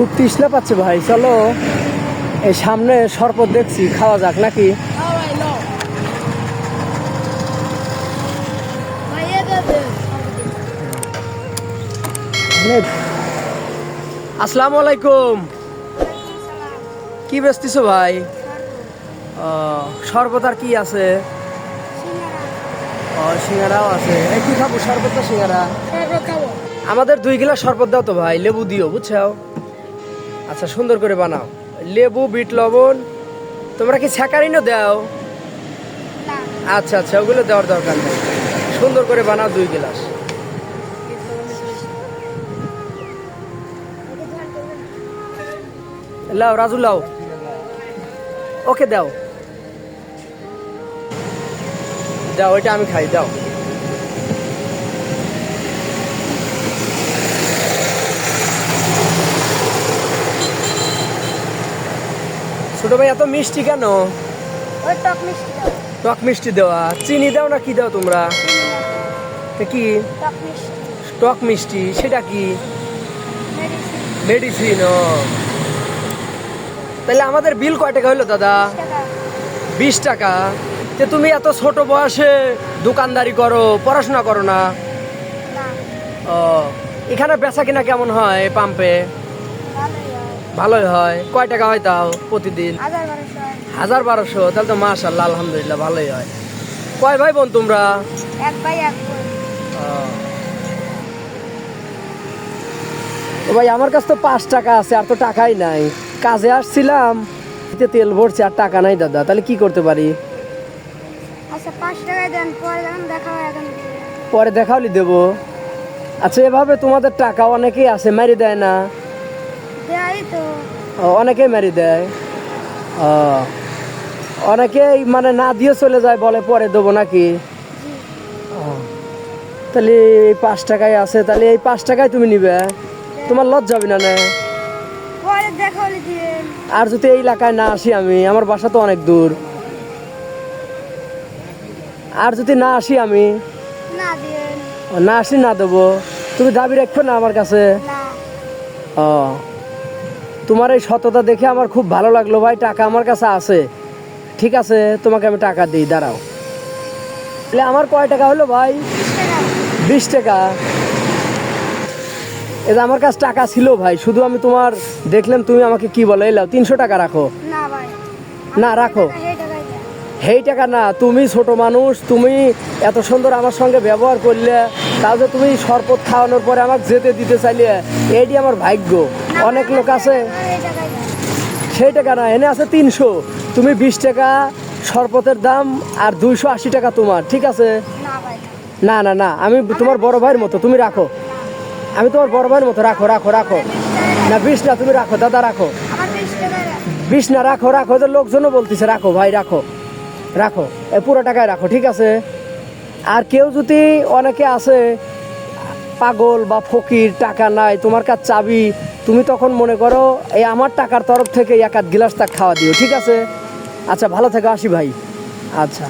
খুব তৃষ্ণা পাচ্ছে ভাই চলো। এই সামনে শরবত দেখছি খাওয়া যাক নাকি? আসসালামু আলাইকুম। কি বেচতেছো ভাই? শরবত আর কি আছে? ও সিঙ্গারাও আছে। এই কি খাব? শরবত সিঙ্গারা? আমাদের দুই গিলা শরবত দাও তো ভাই লেবু দিও বুঝছ আচ্ছা সুন্দর করে বানাও। লেবু বিট লবণ। তোমরা কি স্যাকারিনও দাও? আচ্ছা আচ্ছা ওগুলো দেওয়ার দরকার নেই। সুন্দর করে বানাও দুই গ্লাস। লাও রাজু লাও। ওকে দাও। দাও ওইটা আমি খাই দাও। ছোট ভাই এত মিষ্টি কেন? ওই টক মিষ্টি দাও। টক মিষ্টি দেওয়া। চিনি দাও না কি দাও তোমরা? তা কি? টক মিষ্টি। সেটা কি? মেডিসিন। ও। তাহলে আমাদের বিল কয় টাকা হলো দাদা? বিশ টাকা। তে তুমি এত ছোট বয়সে দোকানদারি করো পড়াশোনা করো না? না। ও এখানে বেচা কিনা কেমন হয় পাম্পে ভালোই হয়। কয় টাকা হয় তাও প্রতিদিন? হাজার বারোশো। তাহলে তো মাশাল্লাহ আলহামদুলিল্লাহ ভালোই হয়। কয় ভাই বোন তোমরা? এক এক ও। ভাই আমার কাছে তো পাঁচ টাকা আছে আর তো টাকাই নাই। কাজে আসছিলাম তেল ভরছে আর টাকা নাই দাদা তাহলে কি করতে পারি? আচ্ছা পাঁচ টাকায় দেন পরে যখন দেখা এখন দিয়ে পরে দেখাওলি দেবো। আচ্ছা এভাবে তোমাদের টাকা অনেকেই আছে মারি দেয় না। দেয় তো। ও, অনেকেই মারি দেয়। অনেকেই মানে না দিয়ে চলে যায় বলে পরে দেবো নাকি? তাহলে এই পাঁচ টাকায় আছে তাহলে এই পাঁচ টাকায় তুমি নিবে। তোমার লজ যাবে না না? আর যদি এই এলাকায় না আসি আমি আমার বাসা তো অনেক দূর। আর যদি না আসি আমি? না আসি না দেবো। তুমি দাবি রাখবে না আমার কাছে? ও তোমার এই সততা দেখে আমার খুব ভালো লাগল ভাই টাকা আমার কাছে আছে। ঠিক আছে তোমাকে আমি টাকা দিই দাঁড়াও। তাহলে আমার কয় টাকা হলো ভাই? বিশ টাকা। এটা আমার কাছে টাকা ছিল ভাই শুধু আমি তোমার দেখলাম তুমি আমাকে কি বলো এলাও তিনশো টাকা রাখো। না রাখো। হেই টাকা না তুমি ছোট মানুষ তুমি এত সুন্দর আমার সঙ্গে ব্যবহার করলে যে তুমি শরবত খাওয়ানোর পরে আমাকে যেতে দিতে চাইলে এইটি আমার ভাগ্য। অনেক লোক আছে। সেই টাকা না এনে আছে তিনশো। তুমি বিশ টাকা শরবতের দাম আর দুইশো আশি টাকা তোমার ঠিক আছে? না না না আমি তোমার বড় ভাইয়ের মতো তুমি রাখো। আমি তোমার বড় ভাইয়ের মতো রাখো রাখো রাখো। না বিশ না তুমি রাখো দাদা রাখো। বিশ না রাখো রাখো যে লোকজনও বলতেছে রাখো ভাই রাখো। রাখো এ পুরো টাকায় রাখো ঠিক আছে? আর কেউ যদি অনেকে আছে পাগল বা ফকির, টাকা নাই, তোমার কাছে চাবি, তুমি তখন মনে করো, এই আমার টাকার তরফ থেকে এক আধ গিলাস তাক খাওয়া দিও। ঠিক আছে? আচ্ছা ভালো থেকে, আসি ভাই। আচ্ছা।